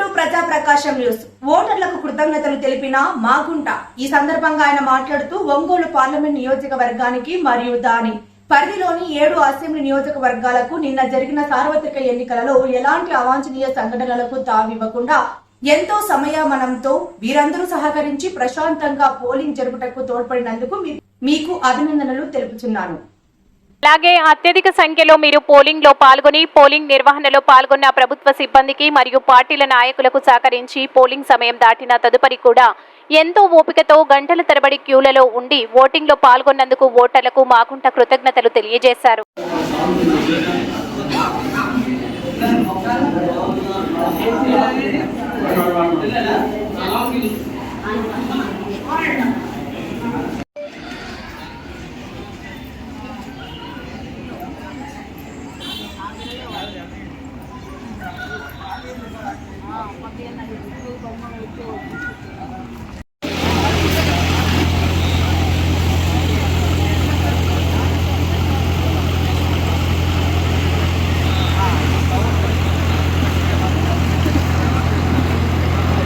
ప్రకాశం news. ఓటర్లకు కృతజ్ఞతలు తెలిపిన మాగుంట. ఈ సందర్భంగా ఆయన మాట్లాడుతూ ఒంగోలు పార్లమెంట్ నియోజకవర్గానికి మరియు దాని పరిధిలోని ఏడు అసెంబ్లీ నియోజకవర్గాలకు నిన్న జరిగిన సార్వత్రిక ఎన్నికలలో ఎలాంటి అవాంఛనీయ సంఘటనలకు తావివ్వకుండా ఎంతో సమయమనంతో వీరందరూ సహకరించి ప్రశాంతంగా పోలింగ్ జరుపుటకు తోడ్పడినందుకు మీకు అభినందనలు తెలుపుచున్నాను. అలాగే అత్యధిక సంఖ్యలో మీరు పోలింగ్లో పాల్గొని పోలింగ్ నిర్వహణలో పాల్గొన్న ప్రభుత్వ సిబ్బందికి మరియు పార్టీల నాయకులకు సహకరించి పోలింగ్ సమయం దాటిన తదుపరి కూడా ఎంతో ఓపికతో గంటల తరబడి క్యూలలో ఉండి ఓటింగ్లో పాల్గొన్నందుకు ఓటర్లకు మాగుంట కృతజ్ఞతలు తెలియజేశారు. Dia nanya?